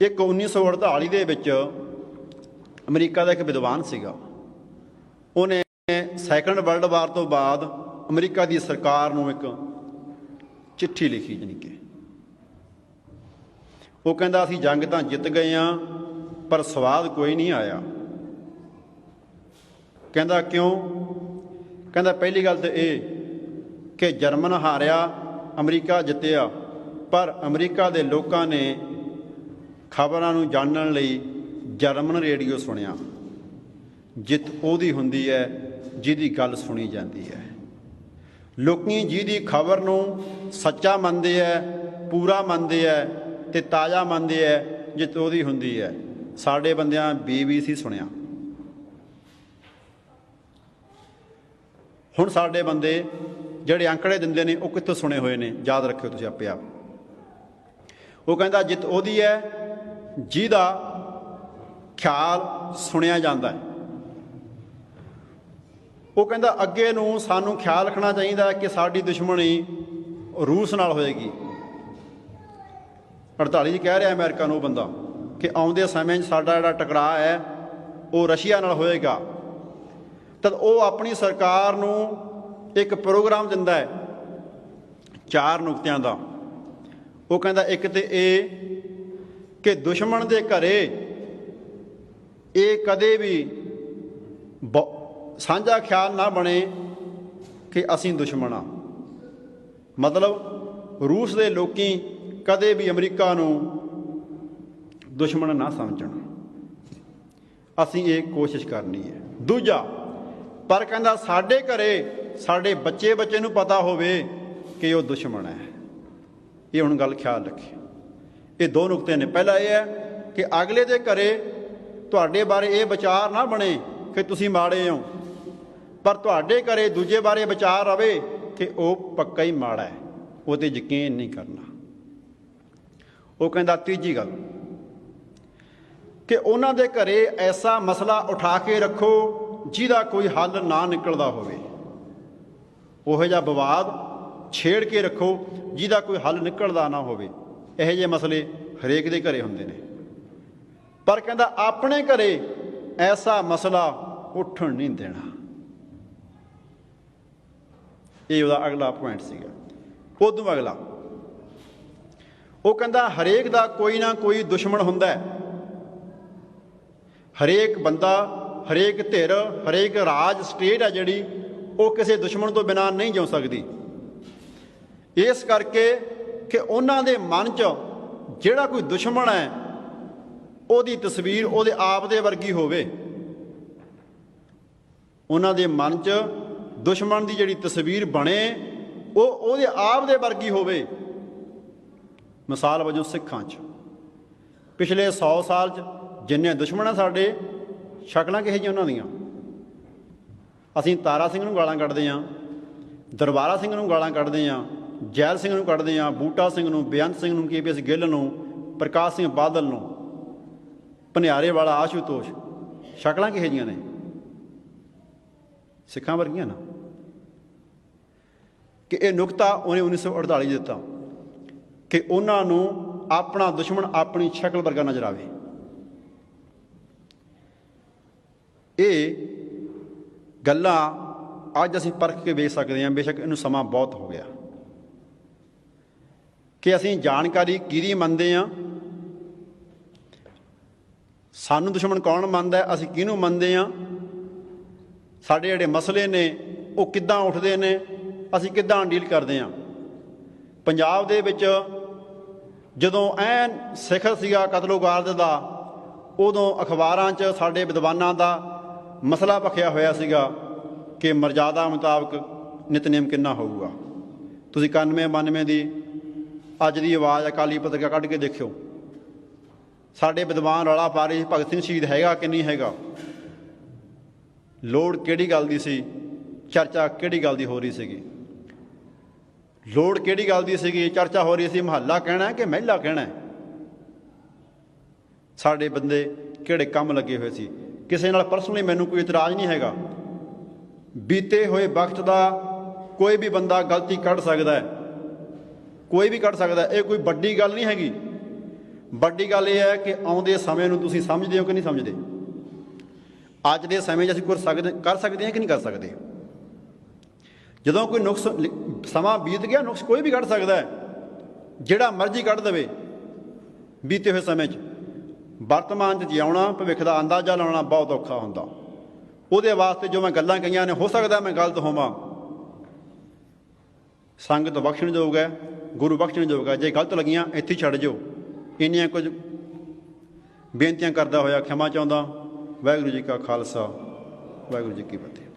ਇੱਕ 1948 ਦੇ ਵਿੱਚ ਅਮਰੀਕਾ ਦਾ ਇੱਕ ਵਿਦਵਾਨ ਸੀਗਾ। ਉਹਨੇ ਸੈਕੰਡ ਵਰਲਡ ਵਾਰ ਤੋਂ ਬਾਅਦ ਅਮਰੀਕਾ ਦੀ ਸਰਕਾਰ ਨੂੰ ਇੱਕ ਚਿੱਠੀ ਲਿਖੀ ਜਾਣੀ ਕਿ। ਉਹ ਕਹਿੰਦਾ, ਅਸੀਂ ਜੰਗ ਤਾਂ ਜਿੱਤ ਗਏ ਆ, ਪਰ ਸਵਾਦ ਕੋਈ ਨਹੀਂ ਆਇਆ। ਕਹਿੰਦਾ, ਕਿਉਂ? ਕਹਿੰਦਾ, ਪਹਿਲੀ ਗੱਲ ਤੇ ਇਹ ਕਿ ਜਰਮਨ ਹਾਰਿਆ, ਅਮਰੀਕਾ ਜਿੱਤਿਆ, ਪਰ ਅਮਰੀਕਾ ਦੇ ਲੋਕਾਂ ਨੇ ਖਬਰਾਂ ਨੂੰ ਜਾਣਨ ਲਈ ਜਰਮਨ ਰੇਡੀਓ ਸੁਣਿਆ। ਜਿੱਤ ਉਹਦੀ ਹੁੰਦੀ ਹੈ, ਜਿਹਦੀ ਗੱਲ ਸੁਣੀ ਜਾਂਦੀ ਹੈ। ਲੋਕੀ ਜਿਹਦੀ ਖਬਰ ਨੂੰ ਸੱਚਾ ਮੰਨਦੇ ਹੈ ਪੂਰਾ ਮੰਨਦੇ ਹੈ ਤੇ ਤਾਜ਼ਾ ਮੰਨਦੇ ਹੈ ਜਿੱਤ ਉਹਦੀ ਹੁੰਦੀ ਹੈ। ਸਾਡੇ ਬੰਦਿਆਂ ਬੀਬੀਸੀ ਸੁਣਿਆ। ਹੁਣ ਸਾਡੇ ਬੰਦੇ ਜਿਹੜੇ ਅੰਕੜੇ ਦਿੰਦੇ ਨੇ, ਉਹ ਕਿੱਥੋਂ ਸੁਣੇ ਹੋਏ ਨੇ? ਯਾਦ ਰੱਖਿਓ ਤੁਸੀਂ ਆਪੇ ਆਪ। ਉਹ ਕਹਿੰਦਾ, ਜਿੱਤ ਉਹਦੀ ਹੈ ਜਿਹਦਾ ਖਿਆਲ ਸੁਣਿਆ ਜਾਂਦਾ ਹੈ। ਉਹ ਕਹਿੰਦਾ, ਅੱਗੇ ਨੂੰ ਸਾਨੂੰ ਖਿਆਲ ਰੱਖਣਾ ਚਾਹੀਦਾ ਕਿ ਸਾਡੀ ਦੁਸ਼ਮਣੀ ਰੂਸ ਨਾਲ ਹੋਏਗੀ। 48 ਜੀ ਕਹਿ ਰਿਹਾ ਅਮਰੀਕਾ ਨੂੰ ਉਹ ਬੰਦਾ ਕਿ ਆਉਂਦੇ ਸਮੇਂ 'ਚ ਸਾਡਾ ਜਿਹੜਾ ਟਕਰਾਅ ਹੈ, ਉਹ ਰਸ਼ੀਆ ਨਾਲ ਹੋਏਗਾ। ਤਦ ਉਹ ਆਪਣੀ ਸਰਕਾਰ ਨੂੰ ਇੱਕ ਪ੍ਰੋਗਰਾਮ ਦਿੰਦਾ ਹੈ ਚਾਰ ਨੁਕਤਿਆਂ ਦਾ। ਉਹ ਕਹਿੰਦਾ, ਇੱਕ ਤੇ ਇਹ ਕਿ ਦੁਸ਼ਮਣ ਦੇ ਘਰੇ ਇਹ ਕਦੇ ਵੀ ਬ- ਸਾਂਝਾ ਖਿਆਲ ਨਾ ਬਣੇ ਕਿ ਅਸੀਂ ਦੁਸ਼ਮਣ ਆ। ਮਤਲਬ ਰੂਸ ਦੇ ਲੋਕੀ ਕਦੇ ਵੀ ਅਮਰੀਕਾ ਨੂੰ ਦੁਸ਼ਮਣ ਨਾ ਸਮਝਣ। ਅਸੀਂ ਇਹ ਕੋਸ਼ਿਸ਼ ਕਰਨੀ ਹੈ। ਦੂਜਾ, ਪਰ ਕਹਿੰਦਾ ਸਾਡੇ ਘਰੇ, ਸਾਡੇ ਬੱਚੇ ਬੱਚੇ ਨੂੰ ਪਤਾ ਹੋਵੇ ਕਿ ਉਹ ਦੁਸ਼ਮਣ ਹੈ। ਇਹ ਹੁਣ ਗੱਲ ਖਿਆਲ ਰੱਖੀ। ਇਹ ਦੋ ਨੁਕਤੇ ਨੇ। ਪਹਿਲਾ ਇਹ ਹੈ ਕਿ ਅਗਲੇ ਦੇ ਘਰੇ ਤੁਹਾਡੇ ਬਾਰੇ ਇਹ ਵਿਚਾਰ ਨਾ ਬਣੇ ਕਿ ਤੁਸੀਂ ਮਾੜੇ ਹੋ। ਪਰ ਤੁਹਾਡੇ ਘਰੇ ਦੂਜੇ ਬਾਰੇ ਵਿਚਾਰ ਆਵੇ ਕਿ ਉਹ ਪੱਕਾ ਹੀ ਮਾੜਾ ਹੈ। ਉਹ ਤੇ ਯਕੀਨ ਨਹੀਂ ਕਰਨਾ। ਉਹ ਕਹਿੰਦਾ, ਤੀਜੀ ਗੱਲ ਕਿ ਉਹਨਾਂ ਦੇ ਘਰੇ ਐਸਾ ਮਸਲਾ ਉਠਾ ਕੇ ਰੱਖੋ ਜਿਹਦਾ ਕੋਈ ਹੱਲ ਨਾ ਨਿਕਲਦਾ ਹੋਵੇ। ਉਹੋ ਜਿਹਾ ਵਿਵਾਦ ਛੇੜ ਕੇ ਰੱਖੋ ਜਿਹਦਾ ਕੋਈ ਹੱਲ ਨਿਕਲਦਾ ਨਾ ਹੋਵੇ। ਇਹੋ ਜਿਹੇ ਮਸਲੇ ਹਰੇਕ ਦੇ ਘਰੇ ਹੁੰਦੇ ਨੇ। ਪਰ ਕਹਿੰਦਾ ਆਪਣੇ ਘਰੇ ਐਸਾ ਮਸਲਾ ਉੱਠਣ ਨਹੀਂ ਦੇਣਾ। ਇਹ ਉਹਦਾ ਅਗਲਾ ਪੁਆਇੰਟ ਸੀਗਾ। ਉਦੋਂ ਅਗਲਾ। ਉਹ ਕਹਿੰਦਾ ਹਰੇਕ ਦਾ ਕੋਈ ਨਾ ਕੋਈ ਦੁਸ਼ਮਣ ਹੁੰਦਾ ਹੈ। ਹਰੇਕ ਬੰਦਾ, ਹਰੇਕ ਧਿਰ, ਹਰੇਕ ਰਾਜ, ਸਟੇਟ ਹੈ ਜਿਹੜੀ, ਉਹ ਕਿਸੇ ਦੁਸ਼ਮਣ ਤੋਂ ਬਿਨਾਂ ਨਹੀਂ ਜਿਉ ਸਕਦੀ। ਇਸ ਕਰਕੇ ਕਿ ਉਹਨਾਂ ਦੇ ਮਨ 'ਚ ਜਿਹੜਾ ਕੋਈ ਦੁਸ਼ਮਣ ਹੈ, ਉਹਦੀ ਤਸਵੀਰ ਉਹਦੇ ਆਪ ਦੇ ਵਰਗੀ ਹੋਵੇ। ਉਹਨਾਂ ਦੇ ਮਨ 'ਚ ਦੁਸ਼ਮਣ ਦੀ ਜਿਹੜੀ ਤਸਵੀਰ ਬਣੇ, ਉਹ ਉਹਦੇ ਆਪ ਦੇ ਵਰਗੀ ਹੋਵੇ। ਮਿਸਾਲ ਵਜੋਂ ਸਿੱਖਾਂ 'ਚ। ਪਿਛਲੇ 100 ਸਾਲ 'ਚ ਜਿੰਨੇ ਦੁਸ਼ਮਣ ਆ ਸਾਡੇ, ਸ਼ਕਲਾਂ ਕਿਹੋ ਜਿਹੀਆਂ ਉਹਨਾਂ ਦੀਆਂ? ਅਸੀਂ ਤਾਰਾ ਸਿੰਘ ਨੂੰ ਗਾਲਾਂ ਕੱਢਦੇ ਆਂ, ਦਰਬਾਰਾ ਸਿੰਘ ਨੂੰ ਗਾਲਾਂ ਕੱਢਦੇ ਆਂ ਜੈਲ ਸਿੰਘ ਨੂੰ ਕੱਢਦੇ ਆਂ ਬੂਟਾ ਸਿੰਘ ਨੂੰ, ਬੇਅੰਤ ਸਿੰਘ ਨੂੰ ਕੇਪੀਐਸ ਗਿੱਲ ਨੂੰ, ਪ੍ਰਕਾਸ਼ ਸਿੰਘ ਬਾਦਲ ਨੂੰ। ਭਨਿਆਰੇ ਵਾਲਾ ਆਸ਼ੂਤੋਸ਼ ਸ਼ਕਲਾਂ ਕਿਹੋ ਜਿਹੀਆਂ ਨੇ? ਸਿੱਖਾਂ ਵਰਗੀਆਂ ਨਾ। ਕਿ ਇਹ ਨੁਕਤਾ ਉਹਨੇ 1948 ਦਿੱਤਾ। ਕਿ ਉਹਨਾਂ ਨੂੰ ਆਪਣਾ ਦੁਸ਼ਮਣ ਆਪਣੀ ਸ਼ਕਲ ਵਰਗਾ ਨਜ਼ਰ ਆਵੇ। ਇਹ ਗੱਲਾਂ ਅੱਜ ਅਸੀਂ ਪਰਖ ਕੇ ਵੇਖ ਸਕਦੇ ਹਾਂ। ਬੇਸ਼ੱਕ ਇਹਨੂੰ ਸਮਾਂ ਬਹੁਤ ਹੋ ਗਿਆ। ਕਿ ਅਸੀਂ ਜਾਣਕਾਰੀ ਕਿਹਦੀ ਮੰਨਦੇ ਹਾਂ? ਸਾਨੂੰ ਦੁਸ਼ਮਣ ਕੌਣ ਮੰਨਦਾ ਅਸੀਂ ਕਿਹਨੂੰ ਮੰਨਦੇ ਹਾਂ? ਸਾਡੇ ਜਿਹੜੇ ਮਸਲੇ ਨੇ, ਉਹ ਕਿੱਦਾਂ ਉੱਠਦੇ ਨੇ? ਅਸੀਂ ਕਿੱਦਾਂ ਡੀਲ ਕਰਦੇ ਹਾਂ? ਪੰਜਾਬ ਦੇ ਵਿੱਚ ਜਦੋਂ ਐਨ ਸਿਖਰ ਸੀਗਾ ਕਤਲੋਗਾਰਦ ਦਾ, ਉਦੋਂ ਅਖਬਾਰਾਂ 'ਚ ਸਾਡੇ ਵਿਦਵਾਨਾਂ ਦਾ ਮਸਲਾ ਭਖਿਆ ਹੋਇਆ ਸੀਗਾ ਕਿ ਮਰਜ਼ਾਦਾ ਮੁਤਾਬਕ ਨਿਤਨੇਮ ਕਿੰਨਾ ਹੋਊਗਾ? ਤੁਸੀਂ 91 92 ਦੀ ਅੱਜ ਦੀ ਆਵਾਜ਼ ਅਕਾਲੀ ਪੱਤਰਕਾ ਕੱਢ ਕੇ ਦੇਖਿਓ। ਸਾਡੇ ਵਿਦਵਾਨ ਰੌਲਾ ਪਾ ਰਹੇ ਭਗਤ ਸਿੰਘ ਸ਼ਹੀਦ ਹੈਗਾ ਕਿ ਨਹੀਂ ਹੈਗਾ? ਲੋੜ ਕਿਹੜੀ ਗੱਲ ਦੀ ਸੀ? ਚਰਚਾ ਕਿਹੜੀ ਗੱਲ ਦੀ ਹੋ ਰਹੀ ਸੀਗੀ? ਲੋੜ ਕਿਹੜੀ ਗੱਲ ਦੀ ਸੀਗੀ? ਚਰਚਾ ਹੋ ਰਹੀ ਸੀ, ਮਹੱਲਾ ਕਹਿਣਾ ਕਿ ਮਹਿਲਾ ਕਹਿਣਾ ਸਾਡੇ ਬੰਦੇ ਕਿਹੜੇ ਕੰਮ ਲੱਗੇ ਹੋਏ ਸੀ? ਕਿਸੇ ਨਾਲ ਪਰਸਨਲੀ ਮੈਨੂੰ ਕੋਈ ਇਤਰਾਜ਼ ਨਹੀਂ ਹੈਗਾ। ਬੀਤੇ ਹੋਏ ਵਕਤ ਦਾ ਕੋਈ ਵੀ ਬੰਦਾ ਗਲਤੀ ਕੱਢ ਸਕਦਾ ਹੈ। ਕੋਈ ਵੀ ਕੱਢ ਸਕਦਾ, ਇਹ ਕੋਈ ਵੱਡੀ ਗੱਲ ਨਹੀਂ ਹੈਗੀ। ਵੱਡੀ ਗੱਲ ਇਹ ਹੈ ਕਿ ਆਉਂਦੇ ਸਮੇਂ ਨੂੰ ਤੁਸੀਂ ਸਮਝਦੇ ਹੋ ਕਿ ਨਹੀਂ ਸਮਝਦੇ? ਅੱਜ ਦੇ ਸਮੇਂ 'ਚ ਅਸੀਂ ਕੁਝ ਸਕਦੇ ਕਰ ਸਕਦੇ ਹਾਂ ਕਿ ਨਹੀਂ ਕਰ ਸਕਦੇ? ਜਦੋਂ ਕੋਈ ਨੁਕਸ ਲਿ- ਸਮਾਂ ਬੀਤ ਗਿਆ, ਨੁਕਸ ਕੋਈ ਵੀ ਕੱਢ ਸਕਦਾ ਹੈ, ਜਿਹੜਾ ਮਰਜ਼ੀ ਕੱਢ ਦੇਵੇ, ਬੀਤੇ ਹੋਏ ਸਮੇਂ 'ਚ। ਵਰਤਮਾਨ 'ਚ ਜਿਉਣਾ, ਭਵਿੱਖ ਦਾ ਅੰਦਾਜ਼ਾ ਲਾਉਣਾ ਬਹੁਤ ਔਖਾ ਹੁੰਦਾ। ਉਹਦੇ ਵਾਸਤੇ ਜੋ ਮੈਂ ਗੱਲਾਂ ਕਹੀਆਂ ਨੇ, ਹੋ ਸਕਦਾ ਮੈਂ ਗਲਤ ਹੋਵਾਂ। ਸੰਗਤ ਬਖਸ਼ਣਯੋਗ ਹੈ। ਗੁਰੂ ਬਖਸ਼ਣਯੋਗ ਜੋਗਾ, ਜੇ ਗਲਤ ਲੱਗੀਆਂ, ਇੱਥੇ ਛੱਡ ਜਾਓ। ਇੰਨੀਆਂ ਕੁਝ ਬੇਨਤੀਆਂ ਕਰਦਾ ਹੋਇਆ, ਖਿਮਾ ਚਾਹੁੰਦਾ, ਵਾਹਿਗੁਰੂ ਜੀ ਕਾ ਖਾਲਸਾ, ਵਾਹਿਗੁਰੂ ਜੀ ਕੀ ਫਤਿਹ।